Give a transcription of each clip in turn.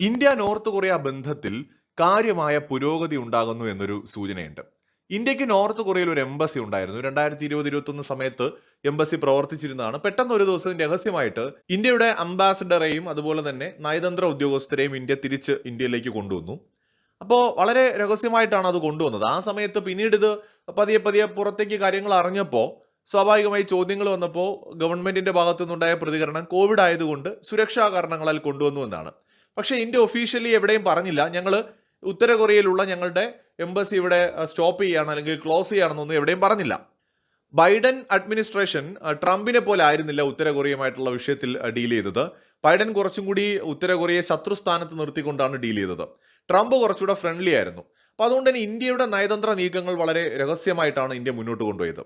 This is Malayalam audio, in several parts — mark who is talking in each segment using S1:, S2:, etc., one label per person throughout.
S1: ഇന്ത്യ നോർത്ത് കൊറിയ ബന്ധത്തിൽ കാര്യമായ പുരോഗതി ഉണ്ടാകുന്നു എന്നൊരു സൂചനയുണ്ട്. ഇന്ത്യയ്ക്ക് നോർത്ത് കൊറിയയിൽ ഒരു എംബസി ഉണ്ടായിരുന്നു. രണ്ടായിരത്തി ഇരുപത് ഇരുപത്തി ഒന്ന് സമയത്ത് എംബസി പ്രവർത്തിച്ചിരുന്നതാണ്. പെട്ടെന്ന് ഒരു ദിവസം രഹസ്യമായിട്ട് ഇന്ത്യയുടെ അംബാസിഡറെയും അതുപോലെ തന്നെ നയതന്ത്ര ഉദ്യോഗസ്ഥരെയും ഇന്ത്യ തിരിച്ച് ഇന്ത്യയിലേക്ക് കൊണ്ടുവന്നു. അപ്പോൾ വളരെ രഹസ്യമായിട്ടാണ് അത് കൊണ്ടുവന്നത്. ആ സമയത്ത് പിന്നീട് ഇത് പതിയെ പതിയെ പുറത്തേക്ക് കാര്യങ്ങൾ അറിഞ്ഞപ്പോൾ സ്വാഭാവികമായി ചോദ്യങ്ങൾ വന്നപ്പോൾ ഗവൺമെന്റിന്റെ ഭാഗത്തു നിന്നുണ്ടായ പ്രതികരണം കോവിഡ് ആയതുകൊണ്ട് സുരക്ഷാ കാരണങ്ങളാൽ കൊണ്ടുവന്നു എന്നാണ്. പക്ഷേ ഇന്ത്യ ഒഫീഷ്യലി എവിടെയും പറഞ്ഞില്ല. ഞങ്ങൾ ഉത്തര കൊറിയയിലുള്ള ഞങ്ങളുടെ എംബസി ഇവിടെ സ്റ്റോപ്പ് ചെയ്യാണ് അല്ലെങ്കിൽ ക്ലോസ് ചെയ്യാണെന്നൊന്നും എവിടെയും പറഞ്ഞില്ല. ബൈഡൻ അഡ്മിനിസ്ട്രേഷൻ ട്രംപിനെ പോലെ ആയിരുന്നില്ല ഉത്തര കൊറിയയുമായിട്ടുള്ള വിഷയത്തിൽ ഡീൽ ചെയ്തത്. ബൈഡൻ കുറച്ചും കൂടി ഉത്തര കൊറിയയെ ശത്രുസ്ഥാനത്ത് നിർത്തിക്കൊണ്ടാണ് ഡീൽ ചെയ്തത്. ട്രംപ് കുറച്ചുകൂടെ ഫ്രണ്ട്ലി ആയിരുന്നു. അപ്പോൾ അതുകൊണ്ട് തന്നെ ഇന്ത്യയുടെ നയതന്ത്ര നീക്കങ്ങൾ വളരെ രഹസ്യമായിട്ടാണ് ഇന്ത്യ മുന്നോട്ട് കൊണ്ടുപോയത്.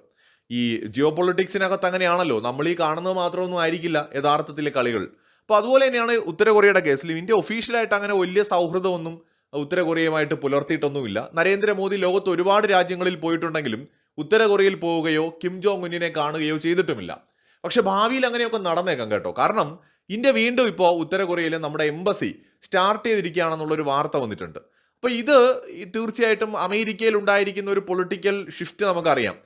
S1: ഈ ജിയോ പൊളിറ്റിക്സിനകത്ത് അങ്ങനെയാണല്ലോ. നമ്മൾ ഈ കാണുന്നത് മാത്രമൊന്നും ആയിരിക്കില്ല യഥാർത്ഥത്തിലെ കളികൾ. അപ്പോൾ അതുപോലെ തന്നെയാണ് ഉത്തര കൊറിയയുടെ കേസിലും ഇന്ത്യ ഒഫീഷ്യലായിട്ട് അങ്ങനെ വലിയ സൗഹൃദമൊന്നും ഉത്തര കൊറിയയുമായിട്ട് പുലർത്തിയിട്ടൊന്നുമില്ല. നരേന്ദ്രമോദി ലോകത്ത് ഒരുപാട് രാജ്യങ്ങളിൽ പോയിട്ടുണ്ടെങ്കിലും ഉത്തര കൊറിയയിൽ പോവുകയോ കിം ജോങ് ഉന്നിനെ കാണുകയോ ചെയ്തിട്ടുമില്ല. പക്ഷെ ഭാവിയിൽ അങ്ങനെയൊക്കെ നടന്നേക്കാം കേട്ടോ. കാരണം ഇന്ത്യ വീണ്ടും ഇപ്പോൾ ഉത്തര കൊറിയയിലെ നമ്മുടെ എംബസി സ്റ്റാർട്ട് ചെയ്തിരിക്കുകയാണെന്നുള്ളൊരു വാർത്ത വന്നിട്ടുണ്ട്. അപ്പോൾ ഇത് തീർച്ചയായിട്ടും അമേരിക്കയിൽ ഉണ്ടായിരിക്കുന്ന ഒരു പൊളിറ്റിക്കൽ ഷിഫ്റ്റ് നമുക്കറിയാം.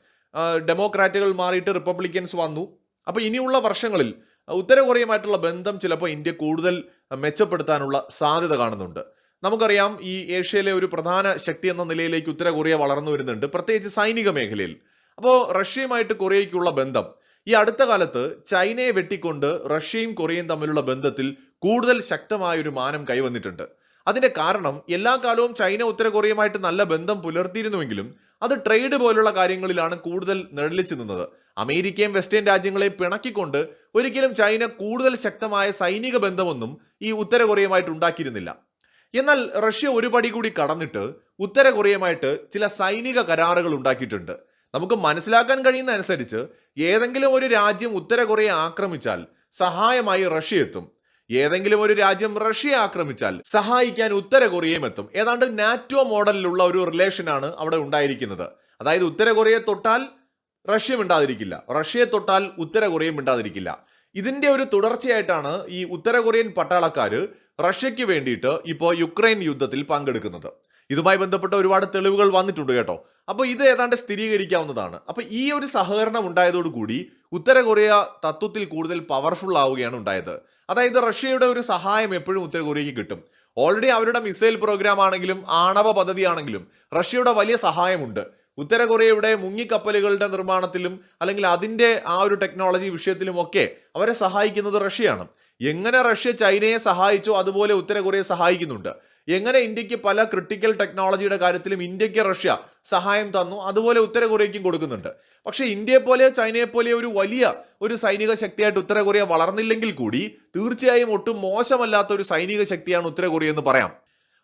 S1: ഡെമോക്രാറ്റുകൾ മാറിയിട്ട് റിപ്പബ്ലിക്കൻസ് വന്നു. അപ്പോൾ ഇനിയുള്ള വർഷങ്ങളിൽ ഉത്തര കൊറിയയുമായിട്ടുള്ള ബന്ധം ചിലപ്പോൾ ഇന്ത്യ കൂടുതൽ മെച്ചപ്പെടുത്താനുള്ള സാധ്യത കാണുന്നുണ്ട്. നമുക്കറിയാം ഈ ഏഷ്യയിലെ ഒരു പ്രധാന ശക്തി എന്ന നിലയിലേക്ക് ഉത്തര കൊറിയ വളർന്നു വരുന്നുണ്ട് പ്രത്യേകിച്ച് സൈനിക മേഖലയിൽ. അപ്പോൾ റഷ്യയുമായിട്ട് കൊറിയയ്ക്കുള്ള ബന്ധം ഈ അടുത്ത കാലത്ത് ചൈനയെ വെട്ടിക്കൊണ്ട് റഷ്യയും കൊറിയയും തമ്മിലുള്ള ബന്ധത്തിൽ കൂടുതൽ ശക്തമായ ഒരു മാനം കൈവന്നിട്ടുണ്ട്. അതിന്റെ കാരണം എല്ലാ കാലവും ചൈന ഉത്തര കൊറിയയുമായിട്ട് നല്ല ബന്ധം പുലർത്തിയിരുന്നുവെങ്കിലും അത് ട്രേഡ് പോലുള്ള കാര്യങ്ങളിലാണ് കൂടുതൽ നിഴലിച്ചു നിന്നത് അമേരിക്കയും വെസ്റ്റേൺ രാജ്യങ്ങളെയും പിണക്കിക്കൊണ്ട് ഒരിക്കലും ചൈന കൂടുതൽ ശക്തമായ സൈനിക ബന്ധമൊന്നും ഈ ഉത്തര കൊറിയയുമായിട്ട് ഉണ്ടാക്കിയിരുന്നില്ല. എന്നാൽ റഷ്യ ഒരു പടി കൂടി കടന്നിട്ട് ഉത്തര കൊറിയയുമായിട്ട് ചില സൈനിക കരാറുകൾ ഉണ്ടാക്കിയിട്ടുണ്ട്. നമുക്ക് മനസ്സിലാക്കാൻ കഴിയുന്ന അനുസരിച്ച് ഏതെങ്കിലും ഒരു രാജ്യം ഉത്തര കൊറിയ ആക്രമിച്ചാൽ സഹായമായി റഷ്യ എത്തും. ഏതെങ്കിലും ഒരു രാജ്യം റഷ്യ ആക്രമിച്ചാൽ സഹായിക്കാൻ ഉത്തര കൊറിയയും എത്തും. ഏതാണ്ട് നാറ്റോ മോഡലിലുള്ള ഒരു റിലേഷനാണ് അവിടെ ഉണ്ടായിരിക്കുന്നത്. അതായത് ഉത്തര കൊറിയയെ തൊട്ടാൽ റഷ്യ മിണ്ടാതിരിക്കില്ല. റഷ്യയെ തൊട്ടാൽ ഉത്തര കൊറിയയും മിണ്ടാതിരിക്കില്ല. ഇതിന്റെ ഒരു തുടർച്ചയായിട്ടാണ് ഈ ഉത്തര കൊറിയൻ പട്ടാളക്കാർ റഷ്യയ്ക്ക് വേണ്ടിയിട്ട് ഇപ്പോൾ യുക്രൈൻ യുദ്ധത്തിൽ പങ്കെടുക്കുന്നത്. ഇതുമായി ബന്ധപ്പെട്ട ഒരുപാട് തെളിവുകൾ വന്നിട്ടുണ്ട് കേട്ടോ. അപ്പോൾ ഇത് ഏതാണ്ട് സ്ഥിരീകരിക്കാവുന്നതാണ്. അപ്പോൾ ഈ ഒരു സഹകരണം ഉണ്ടായതോടുകൂടി ഉത്തര കൊറിയ തത്വത്തിൽ കൂടുതൽ പവർഫുൾ ആവുകയാണ് ഉണ്ടായത്. അതായത് റഷ്യയുടെ ഒരു സഹായം എപ്പോഴും ഉത്തര കൊറിയയ്ക്ക് കിട്ടും. ഓൾറെഡി അവരുടെ മിസൈൽ പ്രോഗ്രാം ആണെങ്കിലും ആണവ പദ്ധതിയാണെങ്കിലും റഷ്യയുടെ വലിയ സഹായമുണ്ട്. ഉത്തര കൊറിയയുടെ മുങ്ങിക്കപ്പലുകളുടെ നിർമ്മാണത്തിലും അല്ലെങ്കിൽ അതിന്റെ ആ ഒരു ടെക്നോളജി വിഷയത്തിലും ഒക്കെ അവരെ സഹായിക്കുന്നത് റഷ്യയാണ്. എങ്ങനെ റഷ്യ ചൈനയെ സഹായിച്ചോ അതുപോലെ ഉത്തര കൊറിയ സഹായിക്കുന്നുണ്ട്. എങ്ങനെ ഇന്ത്യയ്ക്ക് പല ക്രിട്ടിക്കൽ ടെക്നോളജിയുടെ കാര്യത്തിലും ഇന്ത്യയ്ക്ക് റഷ്യ സഹായം തന്നു അതുപോലെ ഉത്തര കൊറിയയ്ക്കും കൊടുക്കുന്നുണ്ട്. പക്ഷേ ഇന്ത്യയെ പോലെ ചൈനയെ പോലെ ഒരു വലിയ ഒരു സൈനിക ശക്തിയായിട്ട് ഉത്തര കൊറിയ വളർന്നില്ലെങ്കിൽ കൂടി തീർച്ചയായും ഒട്ടും മോശമല്ലാത്ത ഒരു സൈനിക ശക്തിയാണ് ഉത്തര കൊറിയ എന്ന് പറയാം.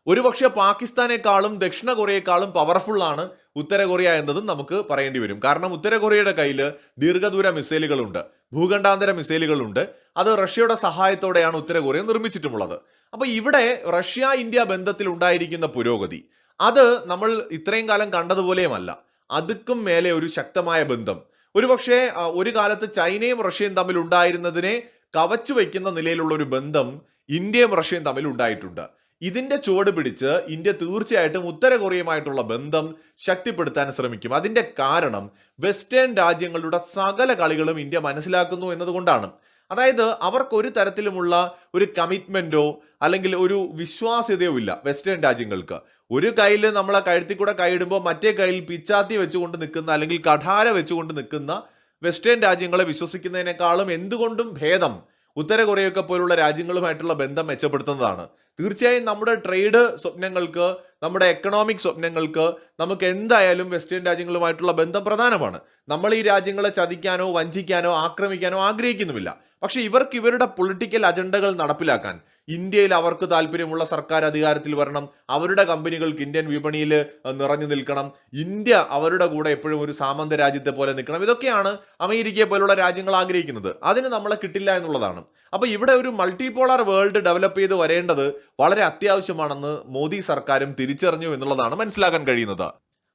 S1: ഒരുപക്ഷെ പാകിസ്ഥാനേക്കാളും ദക്ഷിണ കൊറിയേക്കാളും പവർഫുൾ ആണ് ഉത്തര കൊറിയ എന്നതും നമുക്ക് പറയേണ്ടി വരും. കാരണം ഉത്തര കൊറിയയുടെ കയ്യിൽ ദീർഘദൂര മിസൈലുകളുണ്ട് ഭൂഖണ്ഡാന്തര മിസൈലുകളുണ്ട് അത് റഷ്യയുടെ സഹായത്തോടെയാണ് ഉത്തര കൊറിയ നിർമ്മിച്ചിട്ടുമുള്ളത്. അപ്പൊ ഇവിടെ റഷ്യ ഇന്ത്യ ബന്ധത്തിൽ ഉണ്ടായിരിക്കുന്ന പുരോഗതി അത് നമ്മൾ ഇത്രയും കാലം കണ്ടതുപോലെയുമല്ല. അതുക്കും മേലെ ഒരു ശക്തമായ ബന്ധം. ഒരുപക്ഷെ ഒരു കാലത്ത് ചൈനയും റഷ്യയും തമ്മിൽ ഉണ്ടായിരുന്നതിനെ കവച്ചു വയ്ക്കുന്ന നിലയിലുള്ള ഒരു ബന്ധം ഇന്ത്യയും റഷ്യയും തമ്മിൽ ഉണ്ടായിട്ടുണ്ട്. ഇതിന്റെ ചുവട് പിടിച്ച് ഇന്ത്യ തീർച്ചയായിട്ടും ഉത്തര കൊറിയയുമായിട്ടുള്ള ബന്ധം ശക്തിപ്പെടുത്താൻ ശ്രമിക്കും. അതിന്റെ കാരണം വെസ്റ്റേൺ രാജ്യങ്ങളുടെ സകല കളികളും ഇന്ത്യ മനസ്സിലാക്കുന്നു എന്നതുകൊണ്ടാണ്. അതായത് അവർക്ക് ഒരു തരത്തിലുമുള്ള ഒരു കമ്മിറ്റ്മെന്റോ അല്ലെങ്കിൽ ഒരു വിശ്വാസ്യതയോ ഇല്ല വെസ്റ്റേൺ രാജ്യങ്ങൾക്ക്. ഒരു കയ്യിൽ നമ്മളെ കഴുത്തിൽ കൂടെ കൈയിടുമ്പോൾ മറ്റേ കയ്യിൽ പിച്ചാത്തി വെച്ചുകൊണ്ട് നിൽക്കുന്ന അല്ലെങ്കിൽ കഠാര വെച്ചുകൊണ്ട് നിൽക്കുന്ന വെസ്റ്റേൺ രാജ്യങ്ങളെ വിശ്വസിക്കുന്നതിനേക്കാളും എന്തുകൊണ്ടും ഭേദം ഉത്തര കൊറിയയൊക്കെ പോലുള്ള രാജ്യങ്ങളുമായിട്ടുള്ള ബന്ധം മെച്ചപ്പെടുത്തുന്നതാണ്. തീർച്ചയായും നമ്മുടെ ട്രേഡ് സ്വപ്നങ്ങൾക്ക് നമ്മുടെ എക്കണോമിക് സ്വപ്നങ്ങൾക്ക് നമുക്ക് എന്തായാലും വെസ്റ്റേൺ രാജ്യങ്ങളുമായിട്ടുള്ള ബന്ധം പ്രധാനമാണ്. നമ്മൾ ഈ രാജ്യങ്ങളെ ചതിക്കാനോ വഞ്ചിക്കാനോ ആക്രമിക്കാനോ ആഗ്രഹിക്കുന്നുമില്ല. പക്ഷെ ഇവർക്ക് ഇവരുടെ പൊളിറ്റിക്കൽ അജണ്ടകൾ നടപ്പിലാക്കാൻ ഇന്ത്യയിൽ അവർക്ക് താല്പര്യമുള്ള സർക്കാർ അധികാരത്തിൽ വരണം അവരുടെ കമ്പനികൾക്ക് ഇന്ത്യൻ വിപണിയിൽ നിറഞ്ഞു നിൽക്കണം ഇന്ത്യ അവരുടെ കൂടെ എപ്പോഴും ഒരു സാമന്ത രാജ്യത്തെ പോലെ നിൽക്കണം. ഇതൊക്കെയാണ് അമേരിക്കയെ പോലുള്ള രാജ്യങ്ങൾ ആഗ്രഹിക്കുന്നത്. അതിന് നമ്മളെ കിട്ടില്ല എന്നുള്ളതാണ്. അപ്പൊ ഇവിടെ ഒരു മൾട്ടിപോളാർ വേൾഡ് ഡെവലപ്പ് ചെയ്ത് വരേണ്ടത് വളരെ അത്യാവശ്യമാണെന്ന് മോദി സർക്കാരും തിരിച്ചറിഞ്ഞു എന്നുള്ളതാണ് മനസ്സിലാക്കാൻ കഴിയുന്നത്.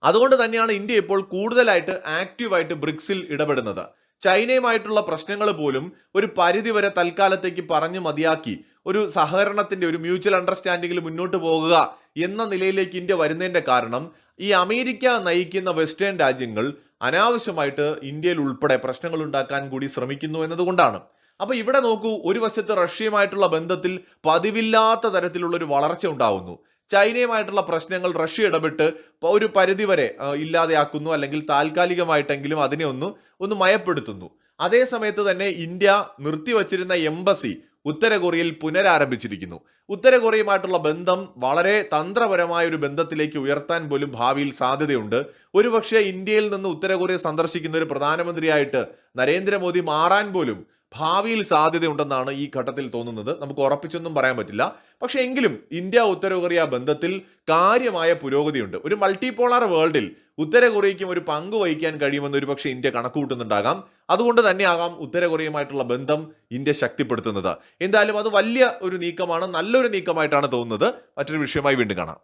S1: അതുകൊണ്ട് തന്നെയാണ് ഇന്ത്യ ഇപ്പോൾ കൂടുതലായിട്ട് ആക്റ്റീവായിട്ട് ബ്രിക്സിൽ ഇടപെടുന്നത്. ചൈനയുമായിട്ടുള്ള പ്രശ്നങ്ങൾ പോലും ഒരു പരിധിവരെ തൽക്കാലത്തേക്ക് പറഞ്ഞു മതിയാക്കി. ഒരു സഹകരണത്തിന്റെ ഒരു മ്യൂച്വൽ അണ്ടർസ്റ്റാൻഡിങ്ങിൽ മുന്നോട്ട് പോകുക എന്ന നിലയിലേക്ക് ഇന്ത്യ വരുന്നതിന്റെ കാരണം ഈ അമേരിക്ക നയിക്കുന്ന വെസ്റ്റേൺ രാജ്യങ്ങൾ അനാവശ്യമായിട്ട് ഇന്ത്യയിൽ ഉൾപ്പെടെ പ്രശ്നങ്ങൾ ഉണ്ടാക്കാൻ കൂടി ശ്രമിക്കുന്നു എന്നതുകൊണ്ടാണ്. അപ്പൊ ഇവിടെ നോക്കൂ ഒരു വശത്ത് റഷ്യയുമായിട്ടുള്ള ബന്ധത്തിൽ പതിവില്ലാത്ത തരത്തിലുള്ള ഒരു വളർച്ച ഉണ്ടാവുന്നു. ചൈനയുമായിട്ടുള്ള പ്രശ്നങ്ങൾ റഷ്യ ഇടപെട്ട് ഒരു പരിധിവരെ ഇല്ലാതെയാക്കുന്നു അല്ലെങ്കിൽ താൽക്കാലികമായിട്ടെങ്കിലും അതിനെ ഒന്ന് ഒന്ന് മയപ്പെടുത്തുന്നു. അതേ സമയത്ത് തന്നെ ഇന്ത്യ നിർത്തിവച്ചിരുന്ന എംബസി ഉത്തര കൊറിയയിൽ പുനരാരംഭിച്ചിരിക്കുന്നു. ഉത്തര കൊറിയയുമായിട്ടുള്ള ബന്ധം വളരെ തന്ത്രപരമായ ഒരു ബന്ധത്തിലേക്ക് ഉയർത്താൻ പോലും ഭാവിയിൽ സാധ്യതയുണ്ട്. ഒരുപക്ഷെ ഇന്ത്യയിൽ നിന്ന് ഉത്തര കൊറിയ സന്ദർശിക്കുന്ന ഒരു പ്രധാനമന്ത്രിയായിട്ട് നരേന്ദ്രമോദി മാറാൻ പോലും ഭാവിയിൽ സാധ്യതയുണ്ടെന്നാണ് ഈ ഘട്ടത്തിൽ തോന്നുന്നത്. നമുക്ക് ഉറപ്പിച്ചൊന്നും പറയാൻ പറ്റില്ല. പക്ഷേ എങ്കിലും ഇന്ത്യ ഉത്തര കൊറിയ ബന്ധത്തിൽ കാര്യമായ പുരോഗതിയുണ്ട്. ഒരു മൾട്ടിപോളാർ വേൾഡിൽ ഉത്തര കൊറിയയ്ക്കും ഒരു പങ്ക് വഹിക്കാൻ കഴിയുമെന്ന് ഒരു പക്ഷേ ഇന്ത്യ കണക്കുകൂട്ടുന്നുണ്ടാകാം അതുകൊണ്ട് തന്നെയാകാം ഉത്തര കൊറിയയുമായിട്ടുള്ള ബന്ധം ഇന്ത്യ ശക്തിപ്പെടുത്തുന്നത്. എന്തായാലും അത് വലിയ ഒരു നീക്കമാണ് നല്ലൊരു നീക്കമായിട്ടാണ് തോന്നുന്നത്. മറ്റൊരു വിഷയമായി വീണ്ടും കാണാം.